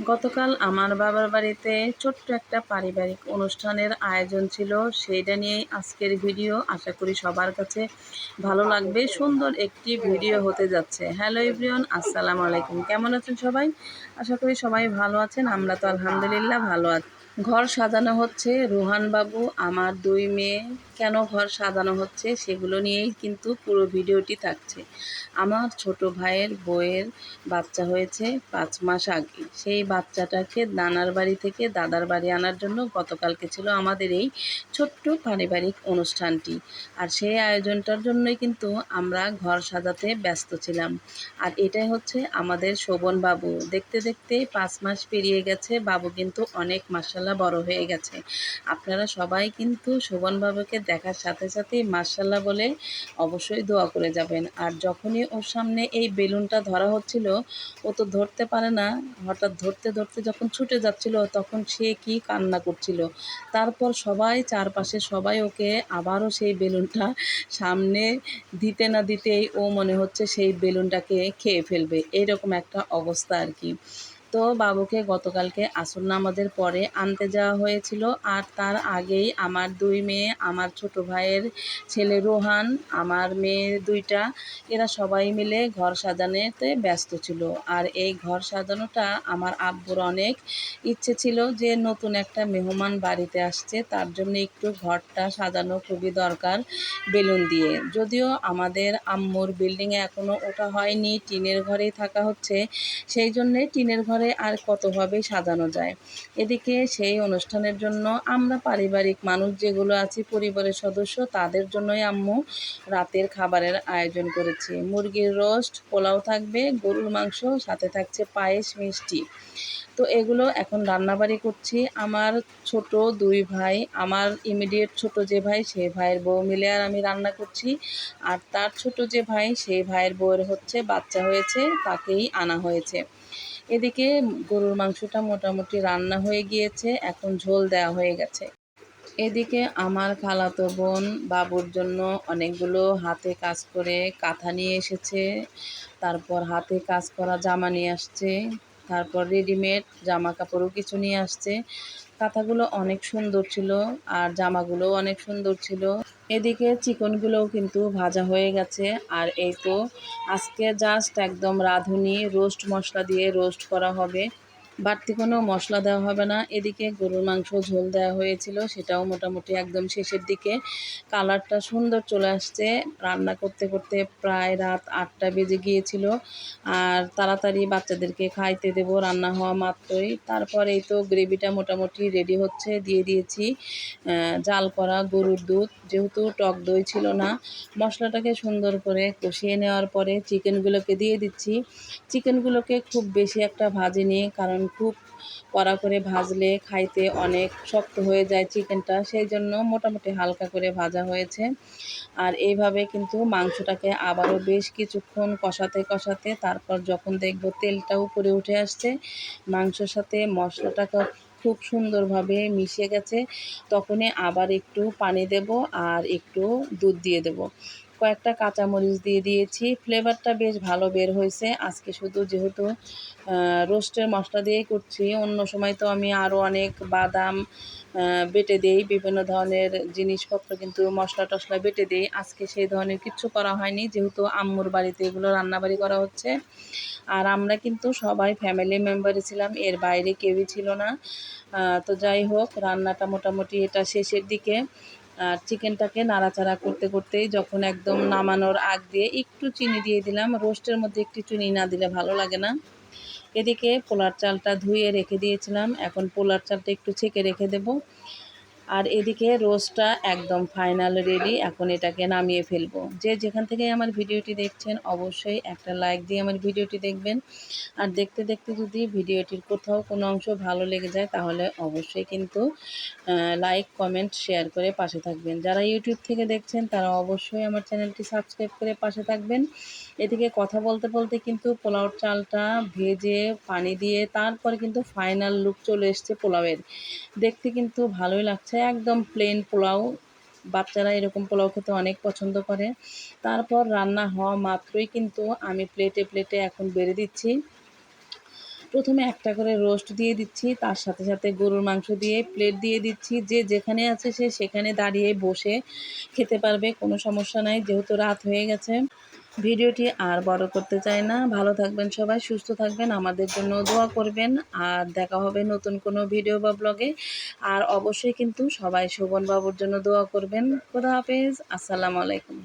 গতকাল আমার বাবার বাড়িতে ছোট্ট একটা পারিবারিক অনুষ্ঠানের আয়োজন ছিল। সেইটা নিয়েই আজকের ভিডিও। আশা করি সবার কাছে ভালো লাগবে। সুন্দর একটি ভিডিও হতে যাচ্ছে। হ্যালো ইব্রিয়ন আসসালামু আলাইকুম। কেমন আছেন সবাই? আশা করি সবাই ভালো আছেন। আমরা তো আলহামদুলিল্লাহ ভালো আছি। ঘর সাজানো হচ্ছে। রোহান বাবু, আমার দুই মেয়ে, কেন ঘর সাজানো হচ্ছে সেগুলো নিয়েই কিন্তু পুরো ভিডিওটি থাকছে। আমার ছোট ভাইয়ের বইয়ের বাচ্চা হয়েছে পাঁচ মাস আগে। সেই বাচ্চাটাকে নানার বাড়ি থেকে দাদার বাড়ি আনার জন্য গতকালকে ছিল আমাদের এই ছোট্ট পারিবারিক অনুষ্ঠানটি। আর সেই আয়োজনটার জন্যই কিন্তু আমরা ঘর সাজাতে ব্যস্ত ছিলাম। আর এটাই হচ্ছে আমাদের শোভন বাবু। দেখতে দেখতে পাঁচ মাস পেরিয়ে গেছে, বাবু কিন্তু অনেক মাসাল্লাহ বড় হয়ে গেছে। আপনারা সবাই কিন্তু শোভন বাবুকে দেখার সাথে সাথেই মার্শাল্লাহ বলে অবশ্যই দোয়া করে যাবেন। আর যখনই ওর সামনে এই বেলুনটা ধরা হচ্ছিল, ও তো ধরতে পারে না। হঠাৎ ধরতে ধরতে যখন ছুটে যাচ্ছিল, তখন সে কি কান্না করছিল। তারপর সবাই চারপাশে সবাই ওকে আবারও সেই বেলুনটা সামনে দিতে না দিতেই ও মনে হচ্ছে সেই বেলুনটাকে খেয়ে ফেলবে। এরকম একটা অবস্থা আর কি। তো বাবুকে গতকালকে আসর নামাজের পরে আনতে যাওয়া হয়েছিল আর তার আগেই আমার দুই মেয়ে, আমার ছোট ভাইয়ের ছেলে রোহান, আমার মেয়ে দুইটা, এরা সবাই মিলে ঘর সাজানোতে ব্যস্ত ছিল। আর এই ঘর সাজানোটা আমার আব্বুর অনেক ইচ্ছে ছিল যে নতুন একটা মেহমান বাড়িতে আসছে, তার জন্য একটু ঘরটা সাজানো খুবই দরকার বেলুন দিয়ে। যদিও আমাদের আম্মুর বিল্ডিংয়ে এখনও ওঠা হয়নি, টিনের ঘরেই থাকা হচ্ছে, সেই জন্যে টিনের ঘরে ঘরে আর কতভাবে সাজানো যায়। এদিকে সেই অনুষ্ঠানের জন্য আমরা পারিবারিক মানুষ যেগুলো আছি, পরিবারের সদস্য, তাদের জন্যই আম্মু রাতের খাবারের আয়োজন করেছি। মুরগির রোস্ট, পোলাও থাকবে, গরুর মাংস, সাথে থাকছে পায়েস, মিষ্টি। তো এগুলো এখন রান্নাবাড়ি করছি। আমার ছোট দুই ভাই, আমার ইমিডিয়েট ছোট যে ভাই সেই ভাইয়ের বউ মিলে আর আমি রান্না করছি। আর তার ছোট যে ভাই সেই ভাইয়ের বউয়ের হচ্ছে, বাচ্চা হয়েছে, তাকেই আনা হয়েছে। এদিকে গরুর মাংসটা মোটামুটি রান্না হয়ে গিয়েছে, এখন ঝোল দেওয়া হয়ে গেছে। এদিকে আমার খালাতো বোন বাবুর জন্য অনেকগুলো হাতে কাজ করে কাঁথা নিয়ে এসেছে, তারপর হাতে কাজ করা জামা নিয়ে আসছে, তারপর রেডিমেড জামা কাপড়ও কিছু নিয়ে আসছে। কাঁথাগুলো অনেক সুন্দর ছিল আর জামাগুলোও অনেক সুন্দর ছিল। এদিকে চিকনগুলোও কিন্তু ভাজা হয়ে গেছে। আর এই তো আজকে জাস্ট একদম রাঁধুনি রোস্ট মশলা দিয়ে রোস্ট করা হবে। বাড়তি কোনো মশলা দেওয়া হবে না। এদিকে গরুর মাংস ঝোল দেওয়া হয়েছিল, সেটাও মোটামুটি একদম শেষের দিকে। কালারটা সুন্দর চলে আসছে। রান্না করতে করতে প্রায় রাত আটটা বেজে গিয়েছিল। আর তাড়াতাড়ি বাচ্চাদেরকে খাইতে দেব, রান্না হওয়া মাত্রই। তারপর এই তো গ্রেভিটা মোটামুটি রেডি হচ্ছে, দিয়ে দিয়েছি জাল করা গরুর দুধ। যেহেতু টক দই ছিল না, মশলাটাকে সুন্দর করে কষিয়ে নেওয়ার পরে চিকেনগুলোকে দিয়ে দিচ্ছি। চিকেনগুলোকে খুব বেশি একটা ভাজিনি, কারণ খুব কড়া করে ভাজলে খাইতে অনেক শক্ত হয়ে যায় চিকেনটা, সেই জন্য মোটামুটি হালকা করে ভাজা হয়েছে। আর এইভাবে কিন্তু মাংসটাকে আবারও বেশ কিছুক্ষণ কষাতে কষাতে তারপর যখন দেখব তেলটা উপরে উঠে আসছে, মাংসর সাথে মশলাটাকে খুব সুন্দরভাবে মিশে গেছে, তখনই আবার একটু পানি দেব আর একটু দুধ দিয়ে দেব। কয়েকটা কাঁচামরিচ দিয়ে দিয়েছি। ফ্লেভারটা বেশ ভালো বের হয়েছে। আজকে শুধু যেহেতু রোস্টের মশলা দিয়েই করছি। অন্য সময় তো আমি আরও অনেক বাদাম বেটে দিই। বিভিন্ন ধরনের জিনিসপত্র কিন্তু মশলা টশলা বেটে দিই। আজকে সেই ধরনের কিচ্ছু করা হয়নি। যেহেতু আম্মুর বাড়িতে এগুলো রান্নাবাড়ি করা হচ্ছে। আর আমরা কিন্তু সবাই ফ্যামিলি মেম্বারই ছিলাম। এর বাইরে কেউই ছিল না। তো যাই হোক, রান্নাটা মোটামুটি এটা শেষের দিকে। আর চিকেনটাকে নাড়াচাড়া করতে করতেই যখন একদম নামানোর আগ দিয়ে একটু চিনি দিয়ে দিলাম, রোস্টের মধ্যে একটু চিনি না দিলে ভালো লাগে না। এদিকে পোলার চালটা ধুয়ে রেখে দিয়েছিলাম, এখন পোলার চালটা একটু ছেঁকে রেখে দেবো। আর এদিকে রোস্টটা একদম ফাইনাল রেডি এখন এটাকে নামিয়ে ফেলব। যে যেখান থেকে আমার ভিডিওটি দেখছেন, অবশ্যই একটা লাইক দিয়ে আমার ভিডিওটি দেখবেন। আর দেখতে দেখতে যদি ভিডিওটির কোথাও কোনো অংশ ভালো লেগে যায়, তাহলে অবশ্যই কিন্তু লাইক কমেন্ট শেয়ার করে পাশে থাকবেন। যারা ইউটিউব থেকে দেখছেন, তারা অবশ্যই আমার চ্যানেলটি সাবস্ক্রাইব করে পাশে থাকবেন। এদিকে কথা বলতে বলতে কিন্তু পোলাওর চালটা ভেজে পানি দিয়ে তারপরে কিন্তু ফাইনাল লুক চলে এসছে পোলাওয়ের। দেখতে কিন্তু ভালোই লাগছে, একদম প্লেন পোলাও। বাচ্চারা এরকম পোলাও খেতে অনেক পছন্দ করে। তারপর রান্না হওয়া মাত্রই কিন্তু আমি প্লেটে প্লেটে এখন বেড়ে দিচ্ছি। প্রথমে একটা করে রোস্ট দিয়ে দিচ্ছি, তার সাথে সাথে গরুর মাংস দিয়ে প্লেট দিয়ে দিচ্ছি। যে যেখানে আছে সে সেখানে দাঁড়িয়ে বসে খেতে পারবে, কোনো সমস্যা নাই, যেহেতু রাত হয়ে গেছে। ভিডিওটি আর বড় করতে চাই না। ভালো থাকবেন সবাই, সুস্থ থাকবেন, আমাদের জন্য দোয়া করবেন। আর দেখা হবে নতুন কোনো ভিডিও বা ব্লগে। আর অবশ্যই কিন্তু সবাই শোভন বাবুর জন্য দোয়া করবেন। খোদা হাফেজ, আসসালামু আলাইকুম।